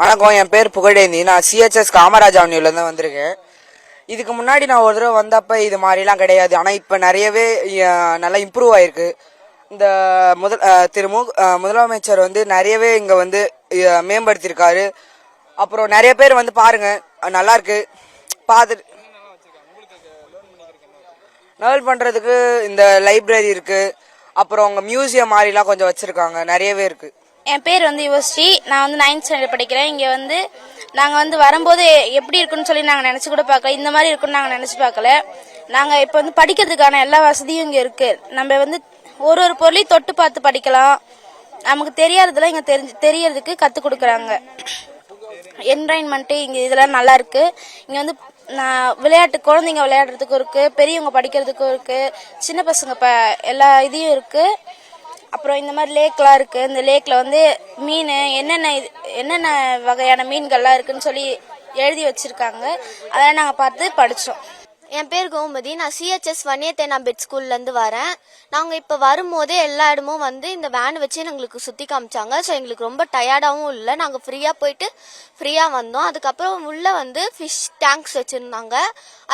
வணக்கம் என் பேர் புகழேந்தி. நான் சிஹெச்எஸ் காமராஜ் அவனியூலேருந்து வந்திருக்கேன். இதுக்கு முன்னாடி நான் ஒரு தடவை வந்தப்போ இது மாதிரிலாம் கிடையாது. ஆனால் இப்போ நிறையவே நல்லா இம்ப்ரூவ் ஆயிருக்கு. இந்த முதல் திரு மு முதலமைச்சர் வந்து நிறையவே இங்கே வந்து மேம்படுத்தியிருக்காரு. அப்புறம் நிறைய பேர் வந்து பாருங்கள் நல்லாயிருக்கு நல்லா இருக்கு பார்த்துட்டு லேர்ன் பண்ணுறதுக்கு இந்த லைப்ரரி இருக்குது அப்புறம் அவங்க மியூசியம் மாதிரிலாம் கொஞ்சம் வச்சுருக்காங்க. நிறையவே இருக்குது என் பேர் வந்து யுவஸ்ரீ நான் வந்து நைன்த் ஸ்டாண்டர்ட் படிக்கிறேன். இங்கே வந்து நாங்கள் வந்து வரும்போது எப்படி இருக்குன்னு சொல்லி நாங்கள் நினச்சி கூட பார்க்கல. இந்த மாதிரி இருக்குன்னு நாங்கள் நினச்சி பார்க்கல. நாங்கள் இப்போ வந்து படிக்கிறதுக்கான எல்லா வசதியும் இங்கே இருக்குது நம்ம வந்து ஒரு ஒரு பொருளையும் தொட்டு பார்த்து படிக்கலாம். நமக்கு தெரியாததெல்லாம் இங்கே தெரிஞ்சு தெரியறதுக்கு கற்றுக் கொடுக்குறாங்க. என்விரான்மெண்ட்டு இங்கே இதெல்லாம் நல்லா இருக்குது இங்கே வந்து நான் விளையாட்டு குழந்தைங்க விளையாடுறதுக்கும் இருக்குது பெரியவங்க படிக்கிறதுக்கும் இருக்குது சின்ன பசங்க இப்போ எல்லா இதையும் இருக்குது அப்புறம் இந்த மாதிரி லேக்லாம் இருக்குது இந்த லேக்ல வந்து மீன் என்னென்ன இது- என்னென்ன வகையான மீன்கள்லாம் இருக்குதுன்னு சொல்லி எழுதி வச்சிருக்காங்க. அதெல்லாம் நாங்கள் பார்த்து படித்தோம் என் பேர் கோமதி. நான் சிஹெச்எஸ் வன்னியத்தேனாம்பேட் ஸ்கூல்லேருந்து வரேன். நாங்கள் இப்போ வரும்போதே எல்லா இடமும் வந்து இந்த வேன் வச்சு எங்களுக்கு சுற்றி காமிச்சாங்க. ஸோ எங்களுக்கு ரொம்ப டயர்டாகவும் இல்லை. நாங்கள் ஃப்ரீயாக போயிட்டு ஃப்ரீயாக வந்தோம். அதுக்கப்புறம் உள்ளே வந்து ஃபிஷ் டேங்க்ஸ் வச்சுருந்தாங்க.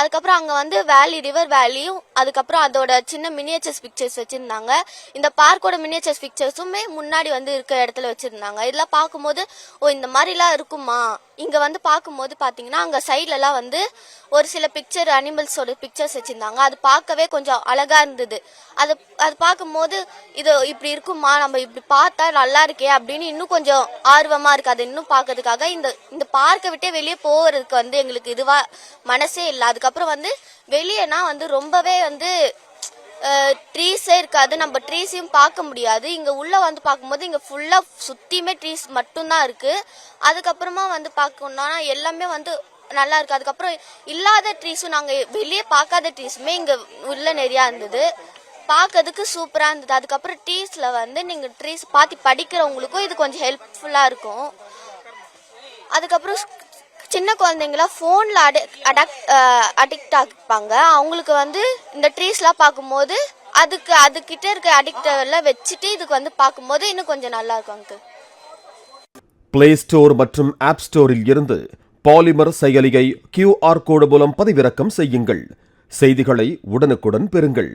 அதுக்கப்புறம் அங்கே வந்து வேலி ரிவர் வேலியும் அதுக்கப்புறம் அதோட சின்ன மினியேச்சர்ஸ் பிக்சர்ஸ் வச்சுருந்தாங்க. இந்த பார்க்கோட மினியேச்சர்ஸ் பிக்சர்ஸுமே முன்னாடி வந்து இருக்கிற இடத்துல வச்சுருந்தாங்க. இதெல்லாம் பார்க்கும்போது ஓ இந்த மாதிரிலாம் இருக்குமா? இங்கே வந்து பார்க்கும்போது பார்த்தீங்கன்னா அங்கே சைட்லலாம் வந்து ஒரு சில பிக்சர் அனிமல்ஸோட பிக்சர்ஸ் வச்சுருந்தாங்க. அது பார்க்கவே கொஞ்சம் அழகாக இருந்தது. அது அது பார்க்கும்போது இது இப்படி இருக்குமா நம்ம இப்படி பார்த்தா நல்லா இருக்கே அப்படின்னு இன்னும் கொஞ்சம் ஆர்வமாக இருக்குது அது இன்னும் பார்க்கறதுக்காக இந்த இந்த பார்க்கை விட்டே வெளியே போகிறதுக்கு வந்து எங்களுக்கு இதுவாக மனசே இல்லை. அதுக்கப்புறம் வந்து வெளியேனா வந்து ரொம்பவே வந்து ட்ரீஸே இருக்காது. நம்ம ட்ரீஸையும் பார்க்க முடியாது. இங்கே உள்ளே வந்து பார்க்கும்போது இங்கே ஃபுல்லாக சுற்றியுமே ட்ரீஸ் மட்டும்தான் இருக்குது அதுக்கப்புறமா வந்து பார்க்கணுன்னா எல்லாமே வந்து நல்லா இருக்குது அதுக்கப்புறம் இல்லாத ட்ரீஸும் நாங்கள் வெளியே பார்க்காத ட்ரீஸுமே இங்கே உள்ள நிறையா இருந்தது. பார்க்கறதுக்கு சூப்பராக இருந்தது. அதுக்கப்புறம் ட்ரீஸில் வந்து நீங்கள் ட்ரீஸ் பார்த்து படிக்கிறவங்களுக்கும் இது கொஞ்சம் ஹெல்ப்ஃபுல்லாக இருக்கும். அதுக்கப்புறம் சின்ன குழந்தைங்களாம் ஃபோனில் அடி அடாக்ட் அடிக்ட் ஆகிப்பாங்க அவங்களுக்கு வந்து இந்த ட்ரீஸ்லாம் பார்க்கும்போது அதுக்கு அதுக்கிட்ட இருக்க அடிக்ட் எல்லாம் வச்சுட்டு இதுக்கு வந்து பார்க்கும்போது இன்னும் கொஞ்சம் நல்லா இருக்கும் அங்கு பிளே ஸ்டோர் மற்றும் ஆப் ஸ்டோரில் இருந்து பாலிமர் செயலியை கியூஆர் கோடு மூலம் பதிவிறக்கம் செய்யுங்கள். செய்திகளை உடனுக்குடன் பெறுங்கள்.